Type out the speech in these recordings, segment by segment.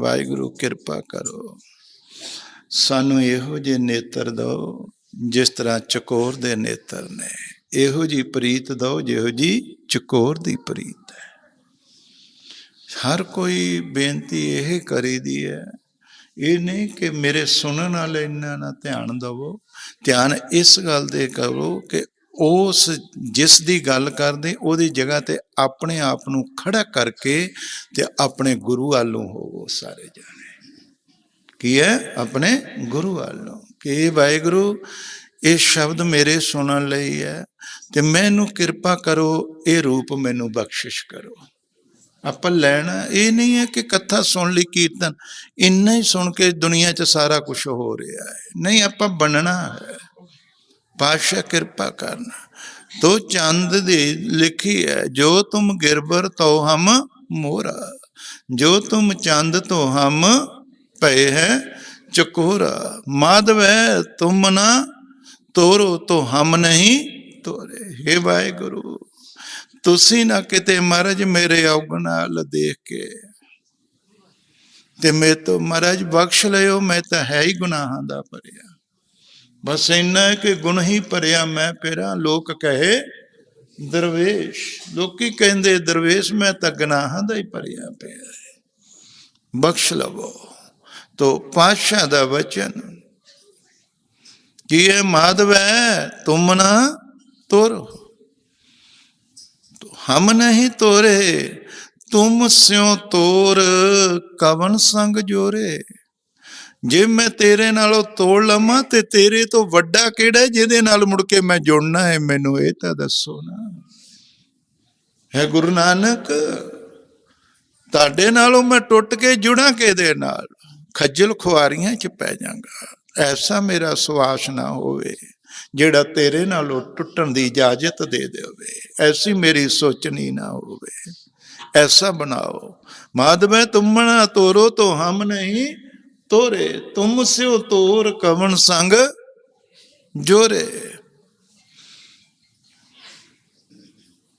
ਵਾਹਿਗੁਰੂ, ਕਿਰਪਾ ਕਰੋ। ਸਾਨੂੰ ਇਹੋ ਜਿਹੇ ਨੇਤਰ ਦਿਓ, ਜਿਸ ਤਰ੍ਹਾਂ ਚਕੋਰ ਦੇ ਨੇਤਰ ਨੇ। ਇਹੋ ਜੀ ਪ੍ਰੀਤ ਦਿਓ, ਜਿਹੋ ਜੀ ਚਕੋਰ ਦੀ ਪ੍ਰੀਤ ਹੈ। ਹਰ ਕੋਈ ਬੇਨਤੀ ਇਹ ਕਰੀਦੀ ਹੈ, ਇਹ ਨਹੀਂ ਕਿ ਮੇਰੇ ਸੁਣਨ ਵਾਲੇ ਇਹਨਾਂ ਨਾਲ ਧਿਆਨ ਦਵੋ। ਧਿਆਨ ਇਸ ਗੱਲ ਤੇ ਕਰੋ ਕਿ ਉਸ ਜਿਸ ਦੀ ਗੱਲ ਕਰਦੇ, ਉਹਦੀ ਜਗ੍ਹਾ ਤੇ ਆਪਣੇ ਆਪ ਨੂੰ ਖੜਾ ਕਰਕੇ ਤੇ ਆਪਣੇ ਗੁਰੂ ਵੱਲੋਂ ਹੋਵੋ ਸਾਰੇ ਜਾਣੇ। ਕੀ ਹੈ? ਆਪਣੇ ਗੁਰੂ ਵੱਲੋਂ। ਕਿ ਵਾਹਿਗੁਰੂ, ਇਹ ਸ਼ਬਦ ਮੇਰੇ ਸੁਣਨ ਲਈ ਹੈ ਤੇ ਮੈਨੂੰ ਕਿਰਪਾ ਕਰੋ, ਇਹ ਰੂਪ ਮੈਨੂੰ ਬਖਸ਼ਿਸ਼ ਕਰੋ। ਆਪਾਂ ਲੈਣਾ, ਇਹ ਨਹੀਂ ਹੈ ਕਿ ਕਥਾ ਸੁਣ ਲਈ ਕੀਰਤਨ। ਇੰਨਾ ਹੀ ਸੁਣ ਕੇ ਦੁਨੀਆ 'ਚ ਸਾਰਾ ਕੁਝ ਹੋ ਰਿਹਾ ਹੈ। ਨਹੀਂ, ਆਪਾਂ ਬਣਨਾ ਹੈ। ਪਾਸ਼ਾ ਕਿਰਪਾ ਕਰਨਾ। ਤੋ ਚੰਦ ਦੀ ਲਿਖੀ ਹੈ, ਜੋ ਤੁਮ ਗਿਰਬਰ ਤੋ ਹਮ ਮੋਰਾ ਜੋ ਤੁਮ ਚੰਦ ਤੋ ਹਮ ਪਏ ਹੈ, ਚਕੋਰਾ। ਮਾਧਵ ਹੈ, ਤੁਮ ਨਾ ਤੋਰੋ ਤੋ ਹਮ ਨਹੀਂ ਤੋਰੇ। ਹੇ ਵਾਹਿਗੁਰੂ, ਤੁਸੀਂ ਨਾ ਕਿਤੇ ਮਹਾਰਾਜ ਮੇਰੇ ਔਗਣਾਲ ਦੇਖ। ਕੇ ਤੇ ਮੈਂ ਤੋਂ ਮਹਾਰਾਜ ਬਖਸ਼ ਲਿਓ ਮੈਂ ਤਾਂ ਹੈ ਹੀ ਗੁਨਾਹਾਂ ਦਾ ਭਰਿਆ। ਬਸ ਇੰਨਾ ਹੈ ਕਿ ਗੁਣ ਹੀ ਭਰਿਆ ਮੈਂ ਪੇਰਾ, ਲੋਕ ਕਹੇ ਦਰਵੇਸ਼। ਲੋਕੀ ਕਹਿੰਦੇ, ਦਰਵੇਸ਼, ਮੈਂ ਤਾਂ ਗੁਨਾਹਾਂ ਦਾ ਹੀ ਭਰਿਆ ਪਿਆ ਹੈ। ਬਖਸ਼ ਲਵੋ। ਤੋ ਪਾਸ਼ਾ ਦਾ ਵਚਨ, ਕੀ ਹੈ ਮਾਧਵ ਹੈ ਤੁਮ ਨਾ ਤੋਰੋ। ਹਮ ਨਹੀਂ ਤੋਰੇ, ਤੁਮ ਸਿਉ ਤੋਰ ਕਵਨ ਸੰਗ ਜੋਰੇ। ਜੇ ਮੈਂ ਤੇਰੇ ਨਾਲੋਂ ਤੋੜ ਲਵਾਂ ਤੇ ਤੇਰੇ ਤੋਂ ਵੱਡਾ ਕਿਹੜਾ ਜਿਹਦੇ ਨਾਲ ਮੁੜ ਕੇ ਮੈਂ ਜੁੜਨਾ ਹੈ? ਮੈਨੂੰ ਇਹ ਤਾਂ ਦੱਸੋ ਨਾ। ਹੈ ਗੁਰੂ ਨਾਨਕ, ਤੁਹਾਡੇ ਨਾਲੋਂ ਮੈਂ ਟੁੱਟ ਕੇ ਜੁੜਾਂ ਕਿਹਦੇ ਨਾਲ? ਖੱਜਲ ਖੁਆਰੀਆਂ 'ਚ ਪੈ ਜਾਵਾਂਗਾ ਐਸਾ ਮੇਰਾ ਸਵਾਸ ਨਾ ਹੋਵੇ, ਜਿਹੜਾ ਤੇਰੇ ਨਾਲੋਂ ਟੁੱਟਣ ਦੀ ਇਜਾਜ਼ਤ ਦੇ ਦੇਵੇ। ਐਸੀ ਮੇਰੀ ਸੋਚਣੀ ਨਾ ਹੋਵੇ। ਐਸਾ ਬਣਾਓ। ਮਾਧਵੈ ਤੁਮਣਾ ਤੋਰੋ ਤੋ ਹਮ ਨਹੀਂ ਤੋਰੇ, ਤੁਮ ਸਿਓ ਤੋਰ ਕਵਣ ਸੰਗ ਜੋਰੇ।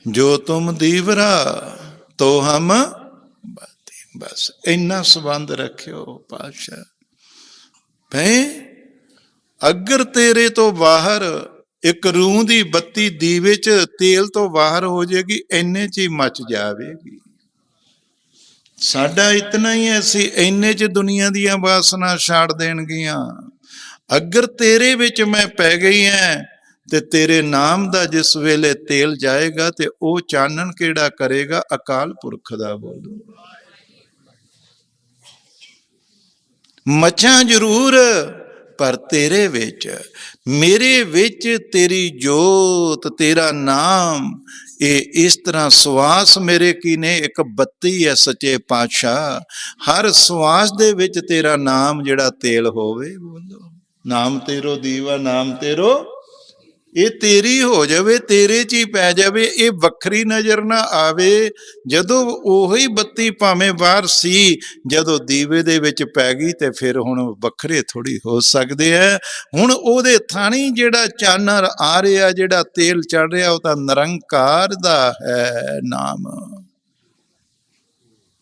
ਜੋ ਤੁਮ ਦੀਵਰਾ, ਤੋ ਹਮ ਬਾਤੀ। ਬਸ ਇੰਨਾ ਸੰਬੰਧ ਰੱਖਿਓ ਪਾਸ਼ਾ ਭੈ, ਅਗਰ ਤੇਰੇ ਤੋਂ ਬਾਹਰ ਇੱਕ ਰੂਹ ਦੀ ਬੱਤੀ ਦੀਵੇ 'ਚ ਤੇਲ ਤੋਂ ਬਾਹਰ ਹੋ ਜਾਏਗੀ ਇੰਨੇ 'ਚ ਹੀ ਮੱਚ ਜਾਵੇਗੀ। ਸਾਡਾ ਇਤਨਾ ਹੀ ਹੈ, ਅਸੀਂ 'ਚ ਦੁਨੀਆ ਦੀਆਂ ਵਾਸਨਾ ਛੱਡ ਦੇਣਗੀਆਂ। ਅਗਰ ਤੇਰੇ ਵਿੱਚ ਮੈਂ ਪੈ ਗਈ ਐ, ਤੇ ਤੇਰੇ ਨਾਮ ਦਾ ਜਿਸ ਵੇਲੇ ਤੇਲ ਜਾਏਗਾ, ਤੇ ਉਹ ਚਾਨਣ ਕਿਹੜਾ ਕਰੇਗਾ? ਅਕਾਲ ਪੁਰਖ ਦਾ ਬੋਲੋ। ਮੱਛਾਂ ਜ਼ਰੂਰ, ਪਰ ਤੇਰੇ ਵਿੱਚ, ਮੇਰੇ ਵਿੱਚ ਤੇਰੀ ਜੋਤ, ਤੇਰਾ ਨਾਮ ਇਹ ਇਸ ਤਰ੍ਹਾਂ ਸਵਾਸ ਮੇਰੇ ਕੀ ਨੇ, ਇੱਕ ਬੱਤੀ ਹੈ ਸੱਚੇ ਪਾਤਸ਼ਾਹ। ਹਰ ਸਵਾਸ ਦੇ ਵਿੱਚ ਤੇਰਾ ਨਾਮ ਜਿਹੜਾ ਤੇਲ ਹੋਵੇ ਬੋਲੋ ਨਾਮ ਤੇਰੋ ਦੀਵਾ, ਨਾਮ ਤੇਰੋ ਇਹ ਤੇਰੀ ਹੋ ਜਾਵੇ, ਤੇਰੇ ਚ ਹੀ ਪੈ ਜਾਵੇ, ਇਹ ਵੱਖਰੀ ਨਜ਼ਰ ਨਾ ਆਵੇ। ਜਦੋਂ ਉਹੀ ਬੱਤੀ ਭਾਵੇਂ ਬਾਹਰ ਸੀ, ਜਦੋਂ ਦੀਵੇ ਦੇ ਵਿੱਚ ਪੈ ਗਈ ਤੇ ਫਿਰ ਹੁਣ ਵੱਖਰੇ ਥੋੜੀ ਹੋ ਸਕਦੇ ਆ ਹੁਣ ਉਹਦੇ ਥਾਣੀ ਜਿਹੜਾ ਚਾਨਰ ਆ ਰਿਹਾ, ਜਿਹੜਾ ਤੇਲ ਚੜ ਰਿਹਾ, ਉਹ ਤਾਂ ਨਿਰੰਕਾਰ ਦਾ ਹੈ ਨਾਮ।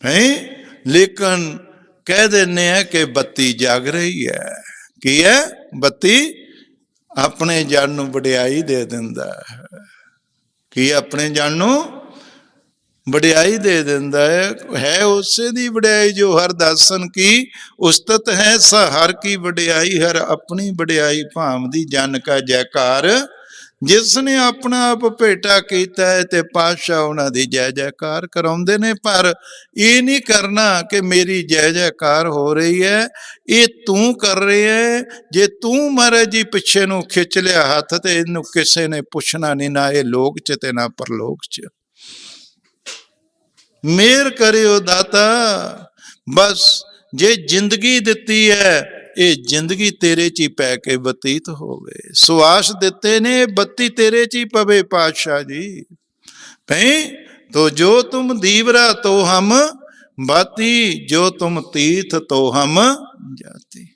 ਹੈ? ਲੇਕਿਨ ਕਹਿ ਦਿੰਨੇ ਆ ਕਿ ਬੱਤੀ ਜਗ ਰਹੀ ਹੈ ਕੀ ਹੈ ਬੱਤੀ ਆਪਣੇ ਜਨ ਨੂੰ ਵਡਿਆਈ ਦੇ ਦਿੰਦਾ ਹੈ। ਕੀ ਆਪਣੇ ਜਨ ਨੂੰ ਵਡਿਆਈ ਦੇ ਦਿੰਦਾ ਹੈ? ਹੈ ਉਸੇ ਦੀ ਵਡਿਆਈ ਜੋ ਹਰ ਦਾਸਨ ਕੀ ਉਸਤਤ ਹੈ। ਸ ਹਰ ਕੀ ਵਡਿਆਈ, ਹਰ ਆਪਣੀ ਵਡਿਆਈ ਭਾਮ ਦੀ ਜਨ ਕਾ ਜੈਕਾਰ ਜਿਸ ਨੇ ਆਪਣਾ ਆਪ ਭੇਟਾ ਕੀਤਾ ਹੈ ਤੇ ਪਾਤਸ਼ਾਹ ਉਹਨਾਂ ਦੀ ਜੈ ਜੈਕਾਰ ਕਰਾਉਂਦੇ ਨੇ, ਪਰ ਇਹ ਨਹੀਂ ਕਰਨਾ ਕਿ ਮੇਰੀ ਜੈ ਜੈਕਾਰ ਹੋ ਰਹੀ ਹੈ। ਇਹ ਤੂੰ ਕਰ ਰਿਹਾ ਹੈ। ਜੇ ਤੂੰ ਮਹਾਰਾਜ ਜੀ ਪਿੱਛੇ ਨੂੰ ਖਿੱਚ ਲਿਆ ਹੱਥ ਤੇ, ਇਹਨੂੰ ਕਿਸੇ ਨੇ ਪੁੱਛਣਾ ਨਹੀਂ, ਨਾ ਇਹ ਲੋਕ ਚ ਤੇ ਨਾ ਪਰਲੋਕ ਚ। ਮੇਰ ਕਰਿਓ ਦਾਤਾ। ਬਸ ਜੇ ਜ਼ਿੰਦਗੀ ਦਿੱਤੀ ਹੈ ਇਹ ਜ਼ਿੰਦਗੀ ਤੇਰੇ ਚ ਹੀ ਪੈ ਕੇ ਬਤੀਤ ਹੋਵੇ। ਸੁਆਸ ਦਿੱਤੇ ਨੇ, ਬੱਤੀ ਤੇਰੇ ਚ ਹੀ ਪਵੇ ਪਾਤਸ਼ਾਹ ਜੀ। ਭਈ, ਤੋ ਜੋ ਤੁਮ ਦੀਵਰਾ ਤੋ ਹਮ ਬਾਤੀ ਜੋ ਤੁਮ ਤੀਥ ਤੋ ਹਮ ਜਾਤੀ।